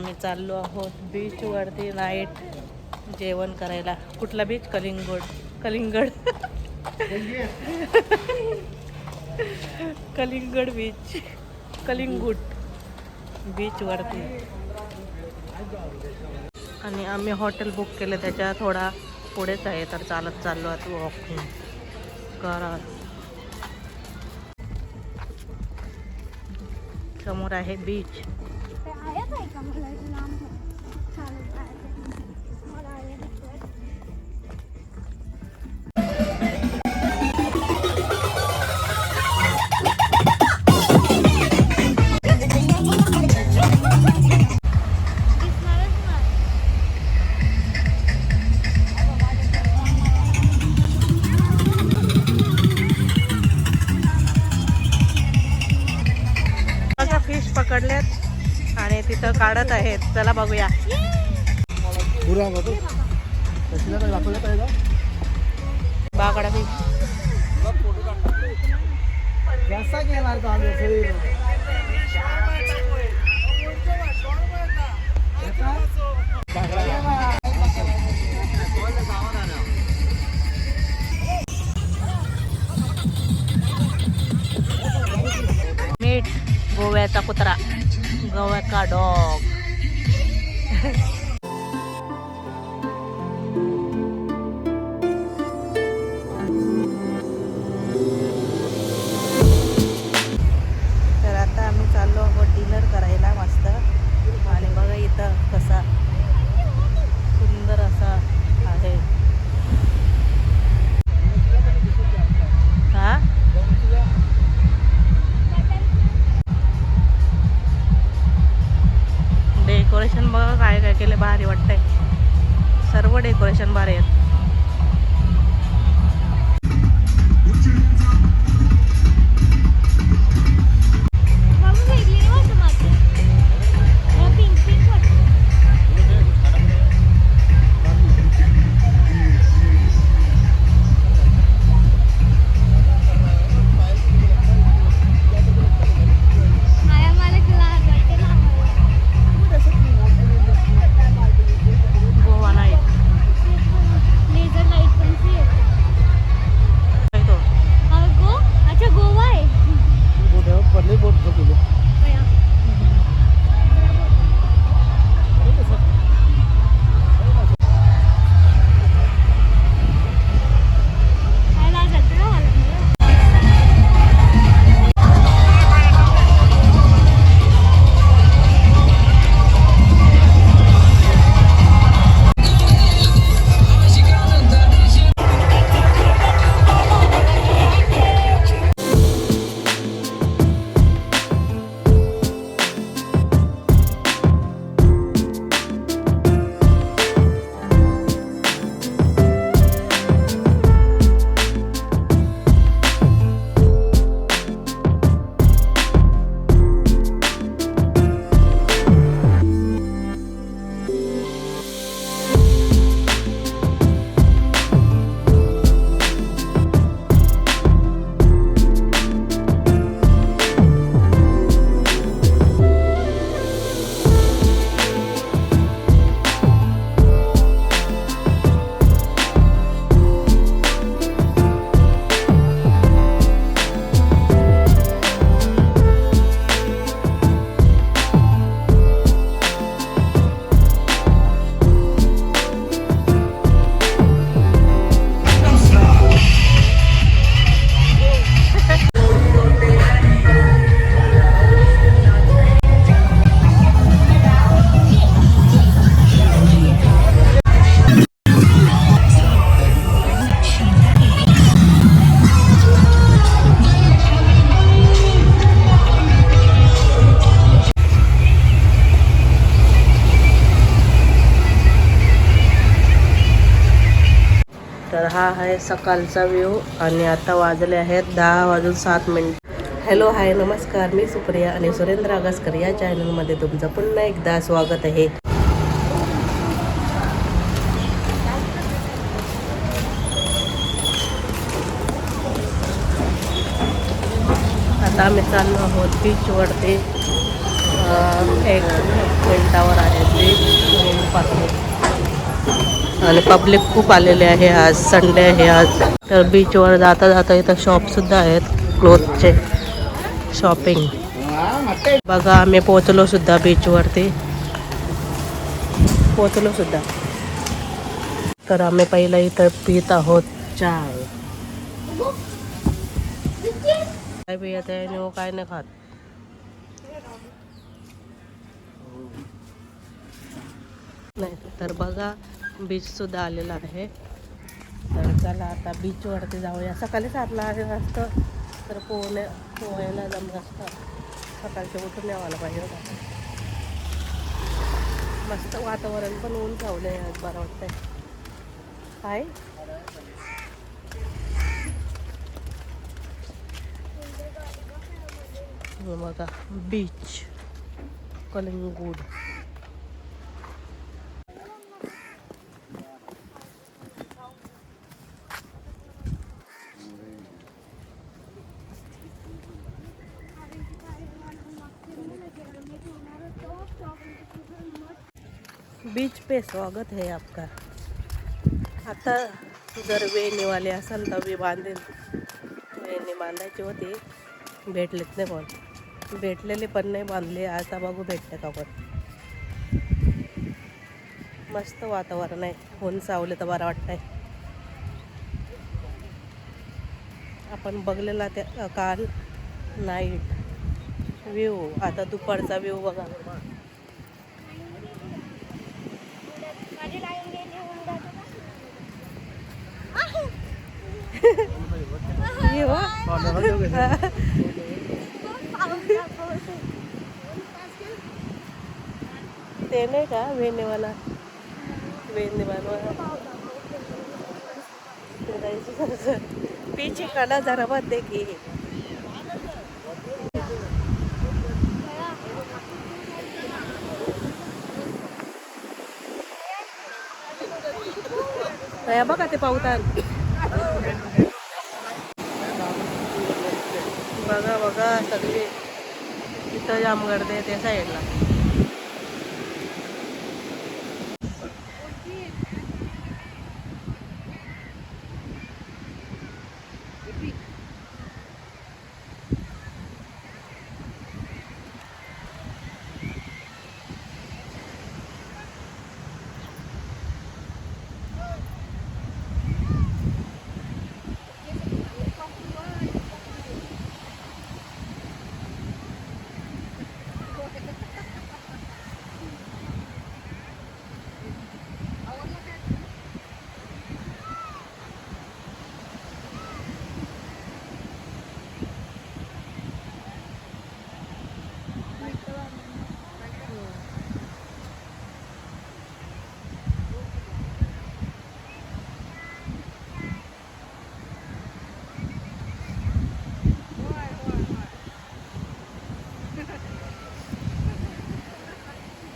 आम्ही चाललो आहोत बीचवरती नाईट जेवण करायला. कुठला बीच कलिंगड. कलिंगड. कलिंगड बीच कलिंगूट बीचवरती आणि आम्ही हॉटेल बुक केलं. त्याच्या थोडा पुढेच आहे. तर चालत चाललो आहोत वॉकिंग करा. समोर आहे बीच ते आहेत आहे का मला इथे लांब चालत जायचं. काढत आहेत. चला बघूया. कसा घेणार असं? मीठ गोव्याचा कुत्रा गोव्याचा डॉग. तर हा आहे सकाळचा व्ह्यू आणि आता वाजले आहेत दहा वाजून सात मिनिट. हॅलो हाय नमस्कार. मी सुप्रिया आणि सुरेंद्र आगासकर या चॅनलमध्ये तुमचं पुन्हा एकदा स्वागत आहे. आता आम्ही चाललो आहोत बीचवरती एक मिनिटावर आहे बीच पासून पब्लिक खूप आलेले आज संडे आहे. आज तर बीचवर जाता जाता इथं शॉपसुद्धा आहेत. क्लोथचे शॉपिंग बघा पोचलो सुद्धा बीचवरती पोचलो सुद्धा. तर आम्ही पहिला इथं पित आहोत चाय. काय पियत आहे? आणि काय नाही तर बघा बीच सुद्धा आलेला आहे. तर चला आता बीचवरती जाऊया. सकाळी सातला आलेलं असतं तर पोहण्या पोहायला जमलं असतं सकाळच्या उठून यावायला पाहिजे होतं. मस्त वातावरण पण ऊन सावलं आहे आज बरं वाटतंय. काय बघा बीच कलिंगूड. बीच पे स्वागत है आपका। आता जर वेणीवाले असाल तर मी बांधेल वेणी बांधायची होती. भेटलेत नाही पण भेटलेले पण नाही बांधले. आता बघू भेटते का पण मस्त वातावरण आहे. ऊन सावले तर बरं वाटतंय. आपण बघलेला त्या काल नाईट व्ह्यू आता दुपारचा व्ह्यू बघा माझी लाईन गेली हुंड्यात व्ह्यू ते नाही का वेणेवाला? वेणेवाला. पीछे काढा जरा मत की. बघा ते पावतात सगळे इथं जाम गर्दी आहे त्या साईडला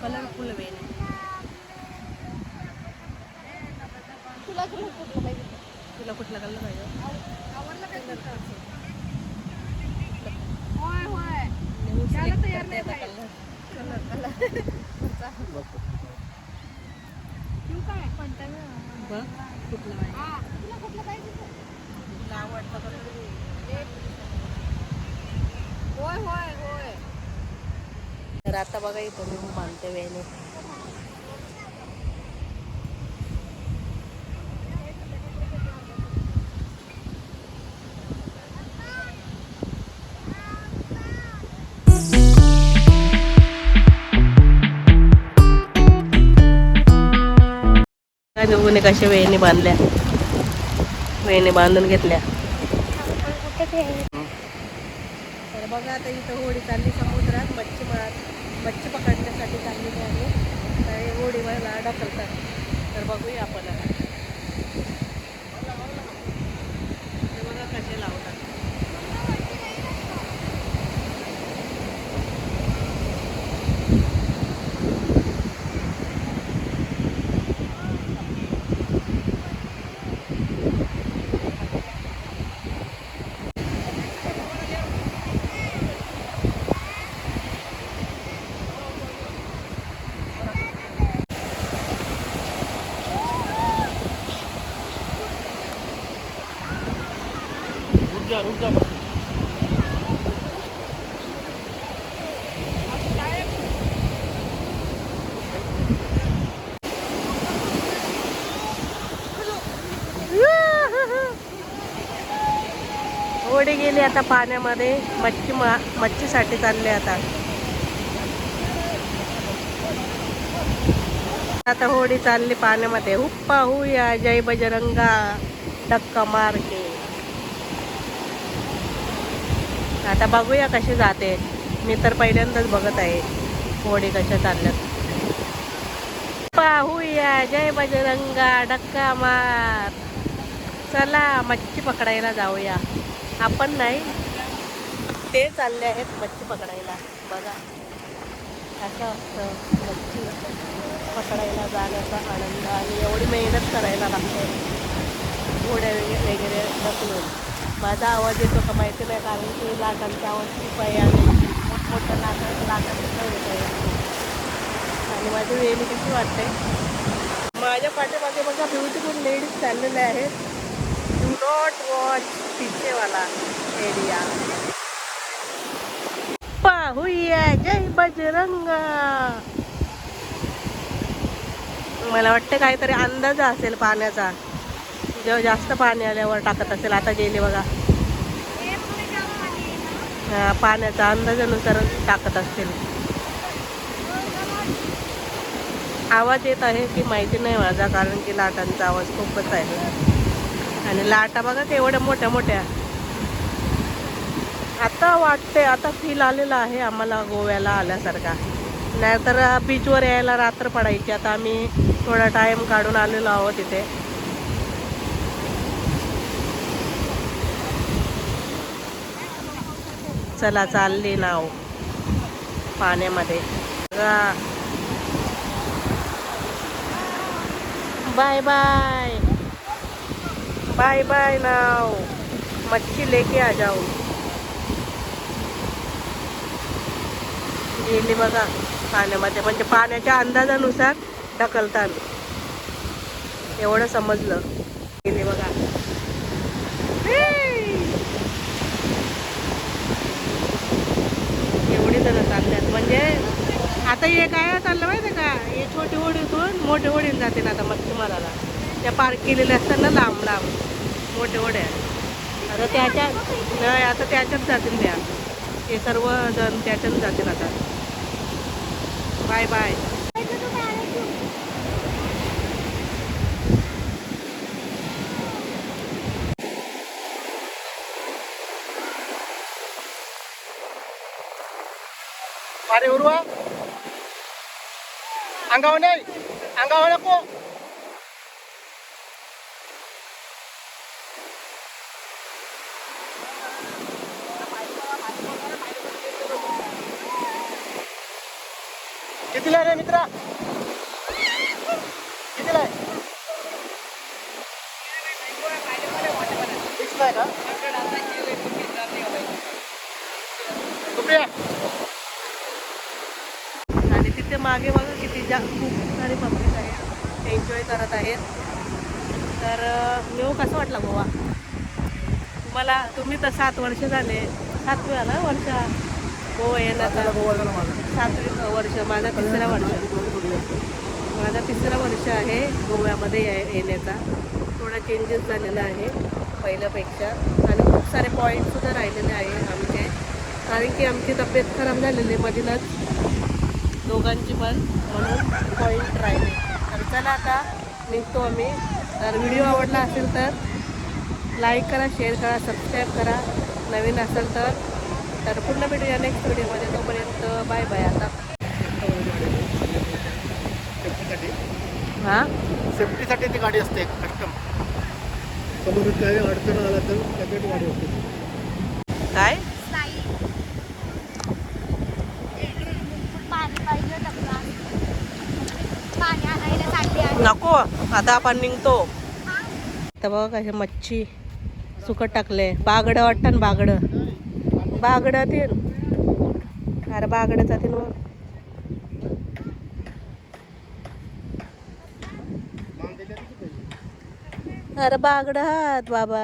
कलरफुल वेण तुला ग्रुप कुठला पाहिजे कुठला कलर पाहिजे? होय होय. त्याला तयार नाही पाहिजे. तू काय? बघ. कुठला कुठला पाहिजे तुला आवडता होय होय होय. तर आता बघा इथं मी बांधते वेणे. काय कशा वेळेने बांधल्या. वेळेने बांधून घेतल्या. तर बघा आता इथं होडी चालली समुद्रात मच्छी मार मच्छी पकडण्यासाठी चाललेली आहे. तर हे ढकलतात. तर बघूया आपण आता. रुक जा होडी गेली आता पाण्यामध्ये. मच्छी मा मच्छीसाठी चालले आता. आता होडी चालली पाण्यामध्ये. हुप्पा हुया जय बजरंगा. डक्का मार के. आता बघूया कशी जाते. मी तर पहिल्यांदाच बघत आहे. होडी कशा चालल्यात. पाहूया. जय बजरंगा. डक्का मार. चला मच्छी पकडायला जाऊया. आपण नाही. ते चालले आहेत मच्छी पकडायला. बघा. असं असतं मच्छी पकडायला जाण्याचा आनंद आणि एवढी मेहनत करायला लागते. घोड्या वगैरे वगैरे माझा आवाज येतो का माहिती नाही कारण की लाटांचा आवाज खूप आहे आणि मोठमोठ्या लाटा लाटांचा आहे. आणि माझी वेली कशी वाटते? माझ्या पाठीमागे बघा ब्युटिफुल लेडीज चाललेल्या आहेत डू नॉट वॉच पिछेवाला एरिया पाहूया. जय बजरंगा. मला वाटतं काहीतरी अंदाज असेल पाण्याचा. जेव्हा जास्त पाणी आल्यावर टाकत असेल आता गेले बघा. पाण्याचा अंदाजानुसार टाकत असतील. आवाज येत आहे की माहिती नाही माझा कारण की लाटांचा आवाज खूपच आहे. आणि लाटा बघा एवढ्या मोठ्या मोठ्या. आता वाटते आता फील आलेला आहे आम्हाला गोव्याला आल्यासारखा. नाहीतर बीचवर यायला रात्र पडायची. आता आम्ही थोडा टाईम काढून आलेलो आहोत तिथे चला चालली नाव. पाण्यामध्ये. बाय बाय बाय बाय नाव. मच्छी लेके आ जाऊ गेली बघा पाण्यामध्ये. म्हणजे पाण्याच्या अंदाजानुसार ढकलतात एवढं समजलं गेली बघा एवढी जण चालल्यात म्हणजे आता हे काय चाललं माहिती का? हे छोटी होडीतून मोठे ओढीन जाते ना आता मच्छीमाराला त्या पार्क केलेल्या असतात ना लांब लांब. मोठे होड्या. आता त्याच्यात नाही आता त्याच्यात जातील त्या. हे सर्व जण त्याच्यात जातील आता. Bye bye. अरे उर्वा. अंगावर नाही अंगावर नको कितीला रे मित्रा कितीला आहे फिक्स नाही का सुप्रिया आणि तिथे मागे बघा किती जा खूप सारे पब्लिक आहे एन्जॉय करत आहेत. तर नेऊ कसं वाटलं गोवा तुम्हाला तुम्ही तर सात वर्ष झाले. सातवी ना वर्ष? गोवा माझा. सातवी वर्ष. माझा तिसरा वर्ष. माझा तिसरा वर्ष आहे गोव्यामध्ये ये- येण्याचा. थोडा चेंजेस झालेला आहे पहिल्यापेक्षा. आणि खूप सारे पॉईंटसुद्धा राहिलेले आहे आमचे. कारण की आमची तब्येत खराब झालेली आहे मधीनच दोघांची पण म्हणून पॉईंट राहिले तर चला आता निघतो आम्ही. तर व्हिडिओ आवडला असेल तर लाईक करा शेअर करा सबस्क्राईब करा. नवीन असेल तर तर पुन्हा भेटूया नेक्स्ट व्हिडिओमध्ये तोपर्यंत बाय बाय आता. सेफ्टीसाठी हां? सेफ्टीसाठी ती गाडी असते कस्टम समोर काही अडचण आला तर त्याच्यासाठी गाडी असते. काय पाणी पाहिजे होतं का? पाणी आणायला चालली आहे नको आता आपण निघतो. तर बघा कसे मच्छी सुकट टाकले. बागडं वाटतं ना बागडं? बागडं ते अरे बागडं जाते ना अरे बागडं हात बाबा.